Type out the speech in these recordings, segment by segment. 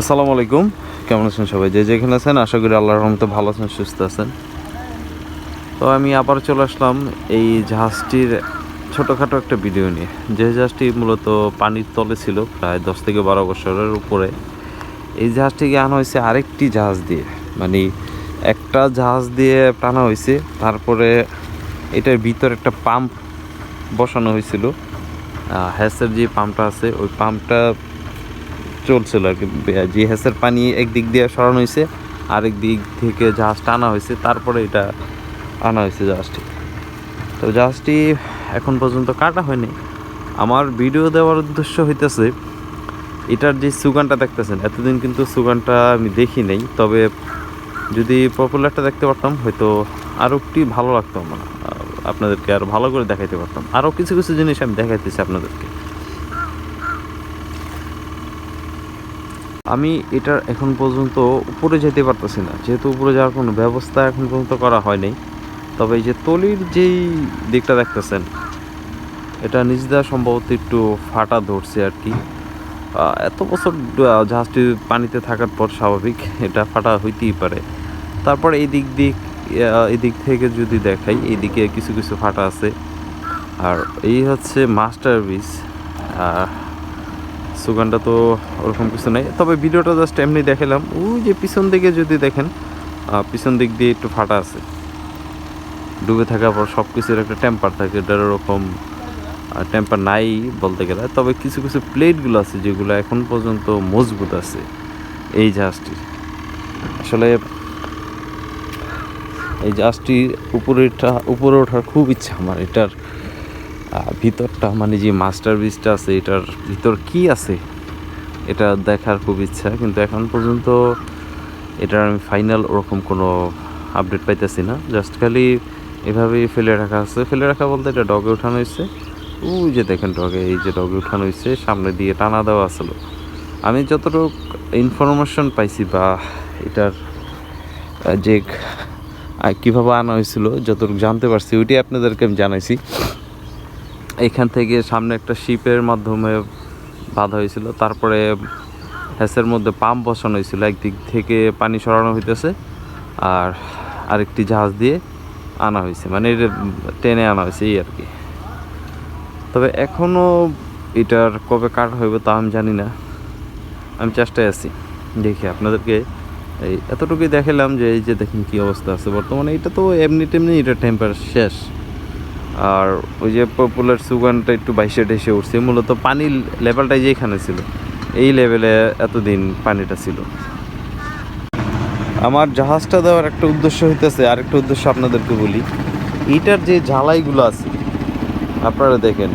আসসালামু আলাইকুম। কেমন আছেন সবাই? যে যেখানে আছেন, আশা করি আল্লাহর রহমতে ভালো আছেন, সুস্থ আছেন। তো আমি আবার চলে আসলাম এই জাহাজটির ছোটোখাটো একটা ভিডিও নিয়ে। যে জাহাজটি মূলত পানির তলে ছিল, প্রায় দশ থেকে বারো বছরের উপরে। এই জাহাজটিকে আনা হয়েছে আরেকটি জাহাজ দিয়ে? মানে একটা জাহাজ দিয়ে টানা হয়েছে, তারপরে এটার ভিতর একটা পাম্প বসানো হয়েছিল। হ্যাসের যে পাম্পটা আছে, ওই পাম্পটা চলছিল আর কি। হ্যাসের পানি একদিক দিয়ে সরানো হয়েছে, আরেক দিক থেকে জাহাজটা আনা হয়েছে, তারপরে এটা আনা হয়েছে জাহাজটি। তো জাহাজটি এখন পর্যন্ত কাটা হয়নি। আমার ভিডিও দেওয়ার উদ্দেশ্য হইতেছে, এটার যে সুগানটা দেখতেছেন, এতদিন কিন্তু সুগানটা আমি দেখি নাই, তবে যদি পপুলারটা দেখতে পারতাম, হয়তো আরও একটি ভালো লাগতো আমার আপনাদেরকে আরও ভালো করে দেখাইতে পারতাম। আরও কিছু কিছু জিনিস আমি দেখাইতেছি আপনাদেরকে। আমি এটার এখন পর্যন্ত উপরে যেতে পারতেছি না। যেহেতু উপরে যাওয়ার কোনো ব্যবস্থা এখন পর্যন্ত করা হয়নি। তবে এই যে তলির যেই দিকটা দেখতেছেন এটা নিজেরা সম্ভবত একটু ফাটা ধরছে আর কি। এত বছর জাহাজটি পানিতে থাকার পর স্বাভাবিক এটা ফাটা হইতেই পারে। তারপর এই দিক দিক আহ, এই দিক থেকে যদি দেখাই এইদিকে কিছু কিছু ফাটা আছে। আর এই হচ্ছে মাস্টার বিচ সুগানটা তো ওরকম কিছু নেই। তবে ভিডিওটা জাস্ট এমনি দেখালাম। ওই যে পিছন দিকে যদি দেখেন পিছন দিক দিয়ে একটু ফাটা আছে। ডুবে থাকার পর সব কিছুর একটা টেম্পার থাকে এটার ওরকম টেম্পার নাই বলতে গেলে। তবে কিছু কিছু প্লেটগুলো আছে যেগুলো এখন পর্যন্ত মজবুত আছে এই জাহাজটির। আসলে এই জাহাজটির উপরেটা, উপরে ওঠার খুব ইচ্ছা আমার, এটার ভিতরটা মানে যে মাস্টার বিচটা আছে, এটার ভিতর কি আছে? এটা দেখার খুব ইচ্ছা, কিন্তু এখন পর্যন্ত এটার আমি ফাইনাল ওরকম কোনো আপডেট পাইতেছি না। জাস্ট খালি এভাবেই ফেলে রাখা আছে। ফেলে রাখা বলতে এটা ডগে উঠানো হয়েছে। ওই যে দেখেন ডগে এই যে ডগে উঠানো হয়েছে, সামনে দিয়ে টানা দেওয়া আসলো আমি যতটুকু ইনফরমেশন পাইছি বা এটার যে কীভাবে আনা হয়েছিল, যতটুকু জানতে পারছি, ওইটাই আপনাদেরকে আমি জানাইছি। এখান থেকে সামনে একটা শিপের মাধ্যমে বাঁধা হয়েছিল। তারপরে হ্যাসের মধ্যে পাম্প বসানো হয়েছিল। একদিক থেকে পানি সরানো হইতেছে আর আরেকটি জাহাজ দিয়ে আনা হয়েছে। মানে এটা টেনে আনা হয়েছে, এই আর কি। তবে এখনও এটার কবে কাটা হইবে তা আমি জানি না। আমি চেষ্টায় আছি। দেখি আপনাদেরকে এই এতটুকুই দেখালাম যে এই যে দেখেন কী অবস্থা আছে। বর্তমানে এটা তো এমনি টেমনি এটা টেম্পার শেষ। আর ওই যে পপুলার সুগানটা একটু বাইশে টেসে উঠছে, মূলত পানির লেভেলটাই যেখানে ছিল, এই লেভেলে এতদিন পানিটা ছিল। আমার জাহাজটা দেওয়ার একটা উদ্দেশ্য হইতেছে, আরেকটা উদ্দেশ্য আপনাদেরকে বলি। এইটার যে ঝালাইগুলো আছে, আপনারা দেখেন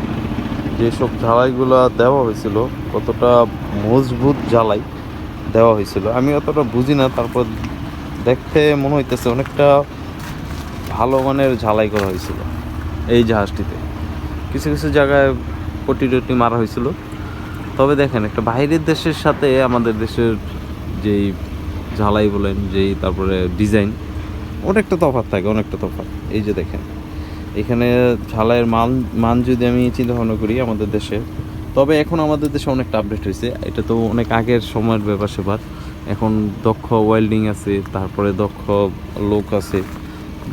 যেসব ঝালাইগুলো দেওয়া হয়েছিল, কতটা মজবুত ঝালাই দেওয়া হয়েছিল। আমি অতটা বুঝি না, তারপর দেখতে মনে হইতেছে অনেকটা ভালো মানের ঝালাই করা হয়েছিল। এই জাহাজটিতে। কিছু কিছু জায়গায় পটি টটি মারা হয়েছিল। তবে দেখেন, একটা বাইরের দেশের সাথে আমাদের দেশের যেই ঝালাই বলেন, যেই তারপরে ডিজাইন, অনেকটা তফাৎ থাকে, অনেকটা তফাৎ। এই যে দেখেন, এখানে ঝালাইয়ের মান মান যদি আমি চিন্তা ভাবনা করি আমাদের দেশে, তবে এখন আমাদের দেশে অনেকটা আপডেট হয়েছে। এটা তো অনেক আগের সময়ের ব্যাপার সেবার। এখন দক্ষ ওয়েল্ডিং আছে, তারপরে দক্ষ লোক আছে,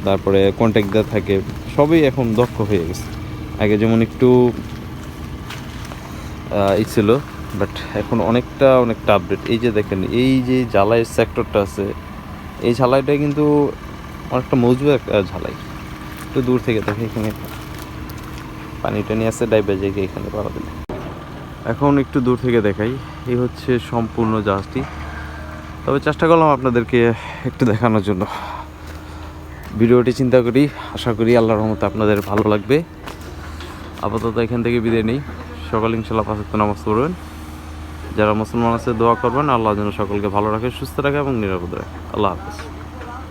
তারপরে কন্ট্যাক্টদার থাকে। সবই এখন দক্ষ হয়ে গেছে। আগে যেমন একটু ই ছিল বাট এখন অনেকটা অনেকটা আপডেট এই যে দেখেন, এই যে ঝালাইয়ের সেক্টরটা আছে, এই ঝালাইটা কিন্তু অনেকটা মজবুত একটা ঝালাই একটু দূর থেকে দেখে এখানে পানি টানি আছে ডাইবে জায়গায় এখানে পাওয়া দিলে এখন একটু দূর থেকে দেখাই, এই হচ্ছে সম্পূর্ণ জাহাজটি। তবে চেষ্টা করলাম আপনাদেরকে একটু দেখানোর জন্য। ভিডিওটি চিন্তা করি, আশা করি আল্লাহর রহমতে আপনাদের ভালো লাগবে। আপাতত এখান থেকে বিদায় নেই। সকাল ইনশাল্লাহ পাশে তো নামাজ পড়বেন। যারা মুসলমান আছে, দোয়া করবেন। আল্লাহ যেন সকলকে ভালো রাখে, সুস্থ রাখে এবং নিরাপদ রাখে। আল্লাহ হাফেজ।